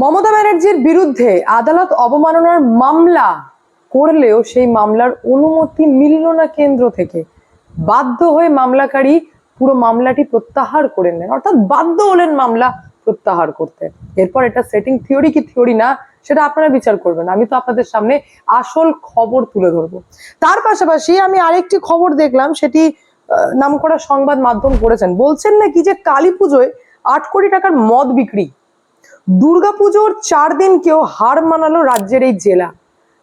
মমতা ব্যানার্জির বিরুদ্ধে আদালত অবমাননার মামলা করলেও সেই মামলার অনুমতি মিলল না কেন্দ্র থেকে। বাধ্য হয়ে মামলাকারী পুরো মামলাটি প্রত্যাহার করে নেন অর্থাৎ বাধ্য হলেন মামলা প্রত্যাহার করতে। এরপর এটা সেটিং থিওরি কি থিওরি না সেটা আপনারা বিচার করবেন। আমি তো আপনাদের সামনে আসল খবর তুলে ধরবো। তার পাশাপাশি আমি আরেকটি খবর দেখলাম সেটি আহ, নামকরা সংবাদ মাধ্যম করেছেন বলছেন নাকি যে কালী পুজোয় আট কোটি টাকার মদ বিক্রি দুর্গাপুজোর চার দিন কেউ হার মানালো রাজ্যের এই জেলা।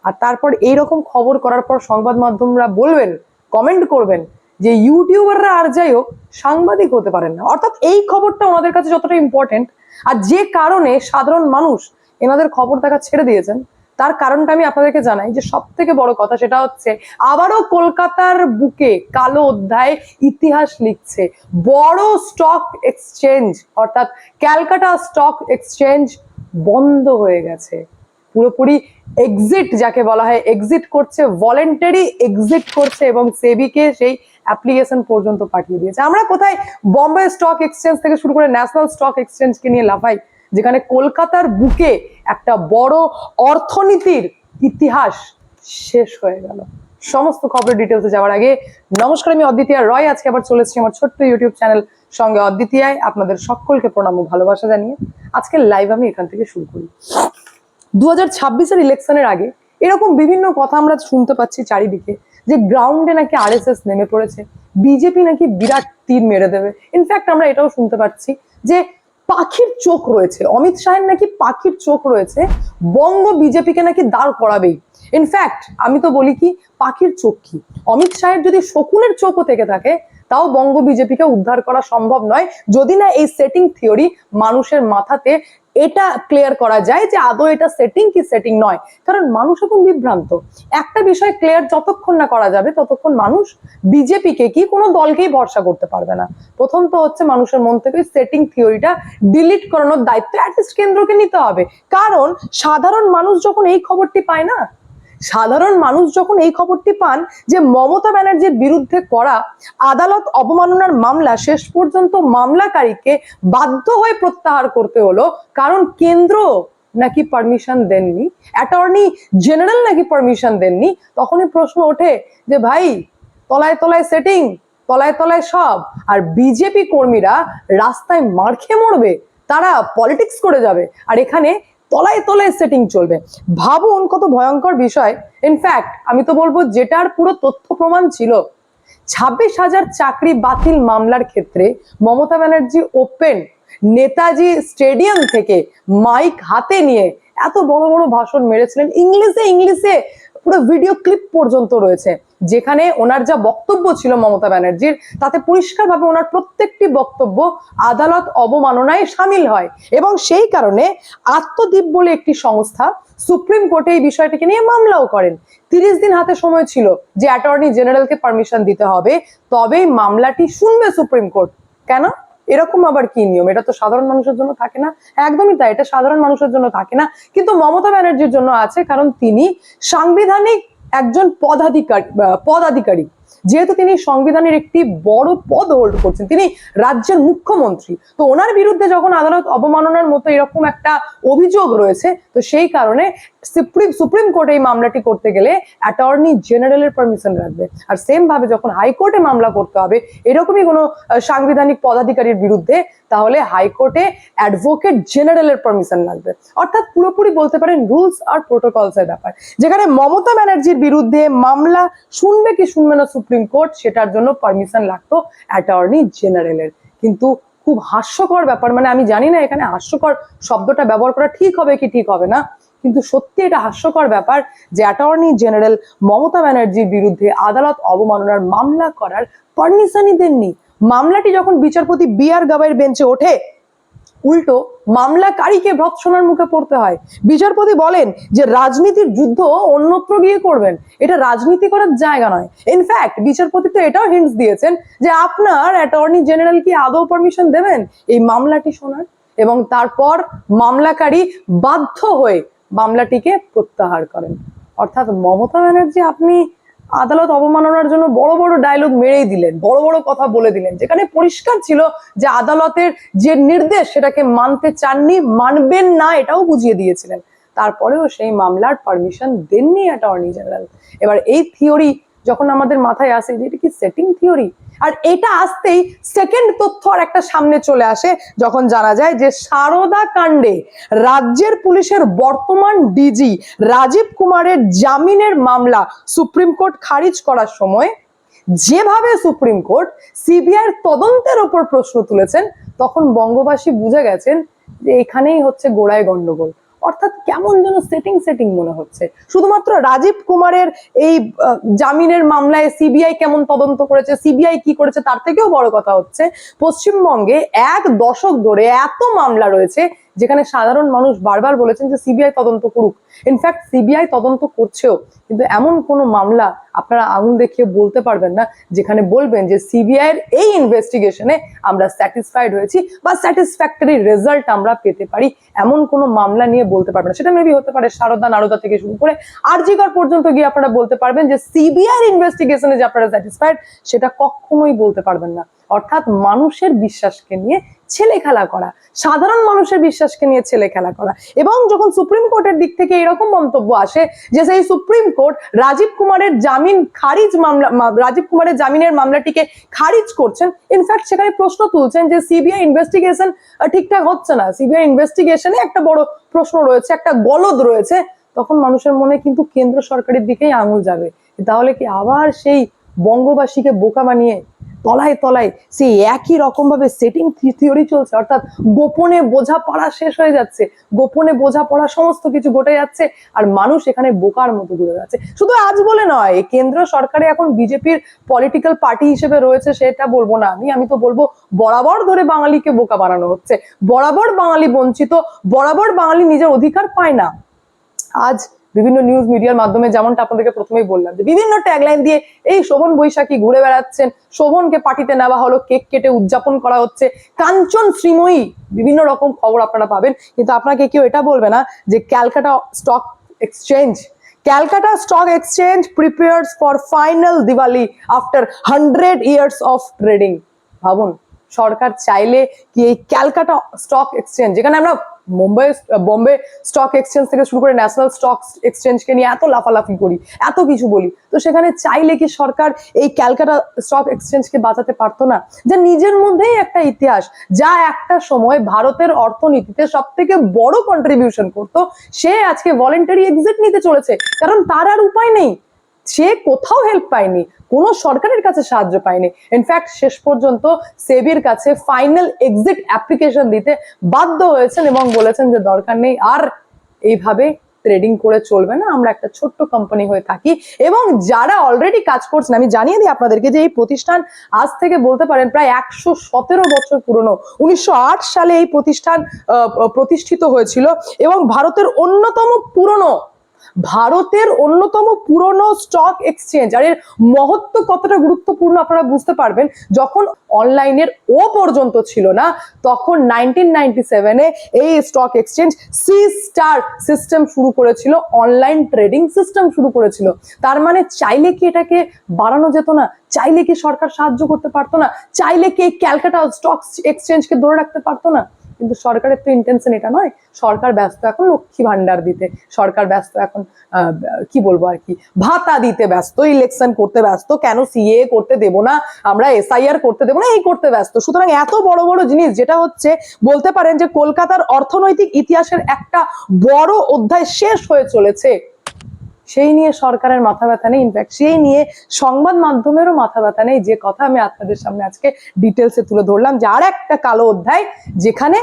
আর তারপর এইরকম খবর করার পর সংবাদ মাধ্যমরা বলবেন কমেন্ট করবেন যে ইউটিউবাররা আর যাই হোক সাংবাদিক হতে পারেন না। অর্থাৎ এই খবরটা ওনাদের কাছে যতটা ইম্পর্টেন্ট আর যে কারণে সাধারণ মানুষ এনাদের খবর দেখা ছেড়ে দিয়েছেন তার কারণটা আমি আপনাদেরকে জানাই যে সব থেকে বড় কথা সেটা হচ্ছে, আবারও কলকাতার বুকে কালো অধ্যায় ইতিহাস লিখছে। বড় স্টক এক্সচেঞ্জ অর্থাৎ ক্যালকাটা স্টক এক্সচেঞ্জ বন্ধ হয়ে গেছে। পুরোপুরি এক্সিট যাকে বলা হয় এক্সিট করছে ভলেন্টারি এক্সিট করছে এবং সেবিকে সেই অ্যাপ্লিকেশন পর্যন্ত পাঠিয়ে দিয়েছে। আমরা কোথায় বম্বে স্টক এক্সচেঞ্জ থেকে শুরু করে ন্যাশনাল স্টক এক্সচেঞ্জকে নিয়ে লাফাই? যেখানে কলকাতার বুকে একটা বড় অর্থনীতির ইতিহাস শেষ হয়ে গেল। সমস্ত খবরের ডিটেলসে যাওয়ার আগে নমস্কার, আমি অদ্বিতীয় রয়। আজকে আবার চলে এসেছি আমার ছোট্ট ইউটিউব চ্যানেল সঙ্গে অদ্বিতীয়ায়। আপনাদের সকলকে প্রণাম ও ভালোবাসা জানিয়ে আজকের লাইভ আমি এখান থেকে শুরু করি। দু হাজার ছাব্বিশের ইলেকশনের আগে এরকম বিভিন্ন কথা আমরা শুনতে পাচ্ছি চারিদিকে যে গ্রাউন্ডে নাকি আরএসএস নেমে পড়েছে বিজেপি নাকি বিরাট তীর মেরে দেবে। ইনফ্যাক্ট আমরা এটাও শুনতে পাচ্ছি যে পাখির চোখ রয়েছে। অমিত শাহের নাকি পাখির চোখ রয়েছে। বঙ্গ বিজেপিকে নাকি দাঁড় করাবেই। ইনফ্যাক্ট আমি তো বলি কি, পাখির চোখ কি? অমিত শাহের যদি শকুনের চোখও থেকে থাকে তাও বঙ্গ বিজেপিকে উদ্ধার করা সম্ভব নয়। যদি না এই সেটিং থিওরি মানুষের মাথাতে এটা ক্লিয়ার করা যায় যে আদৌ এটা সেটিং কি সেটিং নয়। কারণ মানুষ এখন বিভ্রান্ত। একটা বিষয় ক্লিয়ার যতক্ষণ না করা যাবে, ততক্ষণ মানুষ বিজেপিকে কি কোনো দলকেই ভরসা করতে পারবে না। প্রথম তো হচ্ছে মানুষের মন থেকে সেটিং থিওরিটা ডিলিট করানোর দায়িত্ব অ্যাটলিস্ট কেন্দ্রকে নিতে হবে। কারণ সাধারণ মানুষ যখন এই খবরটি পায় না সাধারণ মানুষ যখন এই খবরটি পান যে মমতা ব্যানার্জির বিরুদ্ধে করা আদালত অবমাননার মামলা, শেষ পর্যন্ত মামলাকারীকে বাধ্য হয়ে প্রত্যাহার করতে হলো। কারণ কেন্দ্র নাকি পারমিশন দেননি অ্যাটর্নি জেনারেল নাকি পারমিশন দেননি, তখনই প্রশ্ন ওঠে যে ভাই, তলায় তলায় সেটিং তলায় তলায় সব, আর বিজেপি কর্মীরা রাস্তায় মার খেয়ে মরবে, তারা পলিটিক্স করে যাবে। আর এখানে তলায় তলায় সেটিং চলবে। ভাবুন কত ভয়ঙ্কর বিষয়। ইনফ্যাক্ট আমি তো বলব যেটার পুরো তথ্য প্রমাণ ছিল। ছাব্বিশ হাজার চাকরি বাতিল মামলার ক্ষেত্রে মমতা ব্যানার্জি ওপেন নেতাজি স্টেডিয়াম থেকে মাইক হাতে নিয়ে এত বড় বড় ভাষণ মেরেছিলেন। ইংলিশে ইংলিশে পুরো ভিডিও ক্লিপ পর্যন্ত রয়েছে। যেখানে ওনার যা বক্তব্য ছিল মমতা ব্যানার্জির, তাতে পরিষ্কারভাবে ওনার প্রত্যেকটি বক্তব্য আদালত অবমাননায় সামিল হয়। এবং সেই কারণে আত্মদ্বীপ বলে একটি সংস্থা সুপ্রিম কোর্টে এই বিষয়টিকে নিয়ে মামলাও করেন। তিরিশ দিন হাতে সময় ছিল যে অ্যাটর্নি জেনারেলকে পারমিশন দিতে হবে। তবেই মামলাটি শুনবে সুপ্রিম কোর্ট। কেন? এরকম আবার কি নিয়ম? এটা তো সাধারণ মানুষের জন্য থাকে না। একদমই তাই, এটা সাধারণ মানুষের জন্য থাকে না। কিন্তু মমতা ব্যানার্জির জন্য আছে, কারণ তিনি সাংবিধানিক একজন পদাধিকারী পদাধিকারী। যেহেতু তিনি সংবিধানের একটি বড় পদ হোল্ড করছেন, তিনি রাজ্যের মুখ্যমন্ত্রী। তো ওনার বিরুদ্ধে যখন আদালত অবমাননার মতো এরকম একটা অভিযোগ রয়েছে, তো সেই কারণে সুপ্রিম কোর্টে এই মামলাটি করতে গেলে অ্যাটর্নি জেনারেলের পারমিশন রাখবে আর সেম ভাবে যখন হাইকোর্টে মামলা করতে হবে, এরকমই কোনো সাংবিধানিক পদাধিকারীর বিরুদ্ধে, তাহলে হাইকোর্টে অ্যাডভোকেট জেনারেলের পারমিশন লাগবে। অর্থাৎ পুরোপুরি বলতে পারেন রুলস আর প্রোটোকলস এর ব্যাপার। যেখানে মমতা ব্যানার্জির বিরুদ্ধে মামলা শুনবে কি শুনবে না সুপ্রিম কোর্ট সেটার জন্য পারমিশন লাগতো অ্যাটর্নি জেনারেলের কিন্তু খুব হাস্যকর ব্যাপার মানে আমি জানি না এখানে হাস্যকর শব্দটা ব্যবহার করা ঠিক হবে কি ঠিক হবে না। কিন্তু সত্যি এটা হাস্যকর ব্যাপার যে অ্যাটর্নি জেনারেল মমতা ব্যানার্জির বিরুদ্ধে আদালত অবমাননার মামলা করার পারমিশনই দেননি। মামলাটি যখন বিচারপতি বি আর গাবাইয়ের বেঞ্চে ওঠে, উল্টো মামলাকারীকে ভৎসনার মুখে পড়তে হয়। বিচারপতি বলেন যে রাজনীতির যুদ্ধ অন্যত্র গিয়ে করবেন। এটা রাজনীতি করার জায়গা নয়। ইনফ্যাক্ট বিচারপতি তো এটাও হিন্টস দিয়েছেন যে আপনার অ্যাটর্নি জেনারেল কি আদৌ পারমিশন দেবেন? এই মামলাটি শোনার এবং তারপর মামলাকারী বাধ্য হয়ে মামলাটিকে প্রত্যাহার করেন। অর্থাৎ মমতা ব্যানার্জি আপনি আদালত অবমাননার জন্য বড় বড় ডায়লগ মেরেই দিলেন, বড় বড় কথা বলে দিলেন, যেখানে পরিষ্কার ছিল যে আদালতের যে নির্দেশ সেটাকে মানতে চাননি, মানবেন না এটাও বুঝিয়ে দিয়েছিলেন। তারপরেও সেই মামলার পারমিশন দেননি অ্যাটর্নি জেনারেল এবার এই থিওরি যখন আমাদের মাথায় আসে, যে এটা কি সেটিং থিওরি আর এটা আসতেই সেকেন্ড তথ্য আর একটা সামনে চলে আসে, যখন জানা যায় যে সারদা কাণ্ডে রাজ্যের পুলিশের বর্তমান ডিজি রাজীব কুমারের জামিনের মামলা সুপ্রিম কোর্ট খারিজ করার সময় যেভাবে সুপ্রিম কোর্ট সিবিআইয়ের তদন্তের ওপর প্রশ্ন তুলেছেন, তখন বঙ্গবাসী বুঝে গেছেন যে এখানেই হচ্ছে গোড়ায় গন্ডগোল। অর্থাৎ কেমন যেন সেটিং সেটিং মনে হচ্ছে। শুধুমাত্র রাজীব কুমারের এই জামিনের মামলায় সিবিআই কেমন তদন্ত করেছে সিবিআই কি করেছে, তার থেকেও বড় কথা হচ্ছে, পশ্চিমবঙ্গে এক দশক ধরে এত মামলা রয়েছে, যেখানে সাধারণ মানুষ বারবার বলেছেন যে সিবিআই তদন্ত করুক। ইনফ্যাক্ট সিবিআই তদন্ত করছেও, কিন্তু এমন কোনো মামলা আপনারা আঙুল দেখিয়ে বলতে পারবেন না, যেখানে বলবেন যে সিবিআই এর এই ইনভেস্টিগেশনে আমরা স্যাটিসফাইড হয়েছি, বা স্যাটিসফ্যাক্টরি রেজাল্ট আমরা পেতে পারি, এমন কোনো মামলা নিয়ে বলতে পারবেন না। সেটা মেবি হতে পারে সারদা নারদা থেকে শুরু করে আর আরজিকর পর্যন্ত গিয়ে আপনারা বলতে পারবেন যে সিবিআই ইনভেস্টিগেশনে যে আপনারা স্যাটিসফাইড সেটা কখনোই বলতে পারবেন না। অর্থাৎ মানুষের বিশ্বাসকে নিয়ে ছেলে খেলা করা, সাধারণ মানুষের বিশ্বাসকে নিয়ে ছেলে খেলা করা। এবং যখন সুপ্রিম কোর্টের দিক থেকে এরকম মন্তব্য আসে যে সেই সুপ্রিম কোর্ট রাজীব কুমারের জামিন খারিজ মামলা রাজীব কুমারের জামিনের মামলাটিকে খারিজ করছেন ইনফ্যাক্ট সেখানে প্রশ্ন তুলছেন যে সিবিআই ইনভেস্টিগেশন ঠিকঠাক হচ্ছে না। সিবিআই ইনভেস্টিগেশনে একটা বড় প্রশ্ন রয়েছে, একটা গলদ রয়েছে। তখন মানুষের মনে কিন্তু কেন্দ্র সরকারের দিকেই আঙুল যাবে। তাহলে কি আবার সেই বঙ্গবাসীকে বোকা বানিয়ে তলায় তলায় সেই একই রকম ভাবে সেটিং থিওরি চলছে, অর্থাৎ গোপনে বোঝা পড়া শেষ হয়ে যাচ্ছে, গোপনে বোঝা পড়া সমস্ত কিছু ঘটে যাচ্ছে আর মানুষ এখানে বোকার মতো ঘুরে যাচ্ছে শুধু আজ বলে নয়, কেন্দ্র সরকারে এখন বিজেপির পলিটিক্যাল পার্টি হিসেবে রয়েছে সেটা বলব না আমি আমি তো বলব বরাবর ধরে বাঙালিকে বোকা বানানো হচ্ছে। বরাবর বাঙালি বঞ্চিত, বরাবর বাঙালি নিজের অধিকার পায় না। আজ বিভিন্ন নিউজ মিডিয়ার মাধ্যমে যেমনটা আপনাদেরকে প্রথমেই বললাম যে বিভিন্ন ট্যাগলাইন দিয়ে এই শোভন বৈশাখী ঘুরে বেড়াচ্ছেন, শোভনকে পার্টিতে নেওয়া হলো, কেক কেটে উদযাপন করা হচ্ছে, কাঞ্চন শ্রীময়ী বিভিন্ন রকম খবর আপনারা পাবেন। কিন্তু আপনাকে কেউ এটা বলবে না যে Calcutta stock exchange Calcutta stock exchange prepares for final Diwali after hundred years of trading ভাবুন, সরকার চাইলে কি এই ক্যালকাটা স্টক এক্সচেঞ্জ যেখানে আমরা মুম্বাই বম্বে স্টক এক্সচেঞ্জ থেকে শুরু করে ন্যাশনাল স্টক এক্সচেঞ্জকে নিয়ে এত লাফালাফি করি, এত কিছু বলি। তো সেখানে চাইলে কি সরকার এই ক্যালকাটা স্টক এক্সচেঞ্জকে বাঁচাতে পারতো না? যে নিজের মধ্যেই একটা ইতিহাস, যা একটা সময় ভারতের অর্থনীতিতে সব থেকে বড় কন্ট্রিবিউশন করতো, সে আজকে ভলেন্টারি এক্সিট নিতে চলেছে। কারণ তার আর উপায় নেই। সে কোথাও হেল্প পায়নি, কোনো সরকারের কাছে সাহায্য পায়নি। ইনফ্যাক্ট শেষ পর্যন্ত সেবির কাছে ফাইনাল এক্সিট অ্যাপ্লিকেশন দিতে বাধ্য হয়েছেন এবং বলেছেন যে দরকার নেই আর এইভাবে ট্রেডিং করে চলবে না, আমরা একটা ছোট্ট কোম্পানি হয়ে থাকি। এবং যারা অলরেডি কাজ করছেন, আমি জানিয়ে দিই আপনাদেরকে যে এই প্রতিষ্ঠান আজ থেকে বলতে পারেন প্রায় একশো সতেরো বছর পুরনো। উনিশশো আট সালে এই প্রতিষ্ঠান প্রতিষ্ঠিত হয়েছিল এবং ভারতের অন্যতম পুরনো ভারতের অন্যতম পুরনো স্টক এক্সচেঞ্জ আর এর মহত্ব কতটা গুরুত্বপূর্ণ আপনারা বুঝতে পারবেন, যখন অনলাইনের ও পর্যন্ত ছিল না, তখন নাইনটিন নাইনটি সেভেনে এই stock exchange C star system শুরু করেছিল অনলাইন ট্রেডিং সিস্টেম শুরু করেছিল। তার মানে চাইলে কি এটাকে বাড়ানো যেত না? চাইলে কি সরকার সাহায্য করতে পারতো না? চাইলে কি ক্যালকাটা স্টক এক্সচেঞ্জকে ধরে রাখতে পারতো না? কিন্তু সরকারের তো ইন্টেনশন এটা নয়। সরকার ব্যস্ত এখন লক্ষ্মী ভান্ডার দিতে। সরকার ব্যস্ত এখন কি বলব আর কি, ভাতা দিতে ব্যস্ত ইলেকশন করতে ব্যস্ত, কেন সিএ করতে দেব না, আমরা এসআইআর করতে দেবো না, এই করতে ব্যস্ত। সুতরাং এত বড় বড় জিনিস, যেটা হচ্ছে বলতে পারেন যে কলকাতার অর্থনৈতিক ইতিহাসের একটা বড় অধ্যায় শেষ হয়ে চলেছে। সেই নিয়ে সরকারের মাথা ব্যথা নেই। ইনফ্যাক্ট সেই নিয়ে সংবাদ মাধ্যমেরও মাথা ব্যথা নেই। যে কথা আমি আপনাদের সামনে আজকে ডিটেলসে তুলে ধরলাম যে আর একটা কালো অধ্যায় যেখানে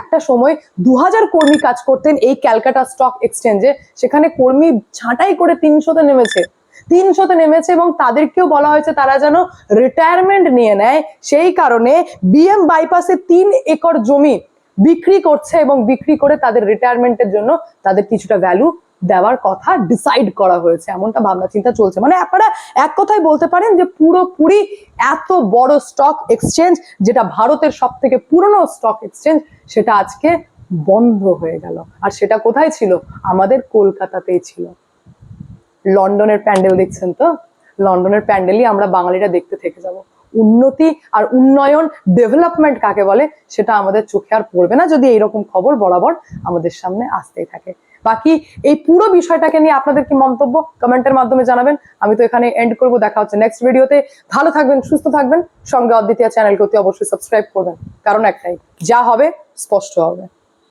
একটা সময় দু হাজার কর্মী কাজ করতেন এই ক্যালকাটা স্টক এক্সচেঞ্জে। সেখানে কর্মী ছাঁটাই করে তিনশোতে নেমেছে। তিনশোতে নেমেছে এবং তাদেরকেও বলা হয়েছে তারা যেন রিটায়ারমেন্ট নিয়ে নেয়। সেই কারণে বিএম বাইপাসে তিন একর জমি বিক্রি করছে এবং বিক্রি করে তাদের রিটায়ারমেন্টের জন্য তাদের কিছুটা ভ্যালু দেওয়ার কথা ডিসাইড করা হয়েছে, এমনটা ভাবনা চিন্তা চলছে। মানে আপনারা এক কথায় বলতে পারেন যে পুরোপুরি এত বড় স্টক এক্সচেঞ্জ যেটা ভারতের সব থেকে পুরনো স্টক এক্সচেঞ্জ সেটা আজকে বন্ধ হয়ে গেল। আর সেটা কোথায় ছিল? আমাদের কলকাতাতেই ছিল। লন্ডনের প্যান্ডেল দেখছেন তো? লন্ডনের প্যান্ডেলই আমরা বাঙালিরা দেখতে থেকে যাব। উন্নতি আর উন্নয়ন ডেভেলপমেন্ট কাকে বলে, সেটা আমাদের চোখে আর পড়বে না। যদি এইরকম খবর বরাবর আমাদের সামনে আসতেই থাকে। বাকি এই পুরো বিষয়টাকে নিয়ে আপনাদের কি মন্তব্য কমেন্টের মাধ্যমে জানাবেন। আমি তো এখানে এন্ড করব, দেখা হচ্ছে নেক্সট ভিডিওতে ভালো থাকবেন, সুস্থ থাকবেন। সঙ্গে অদ্বিতীয় চ্যানেলকে অতি অবশ্যই সাবস্ক্রাইব করবেন। কারণ একটাই, যা হবে, স্পষ্ট হবে।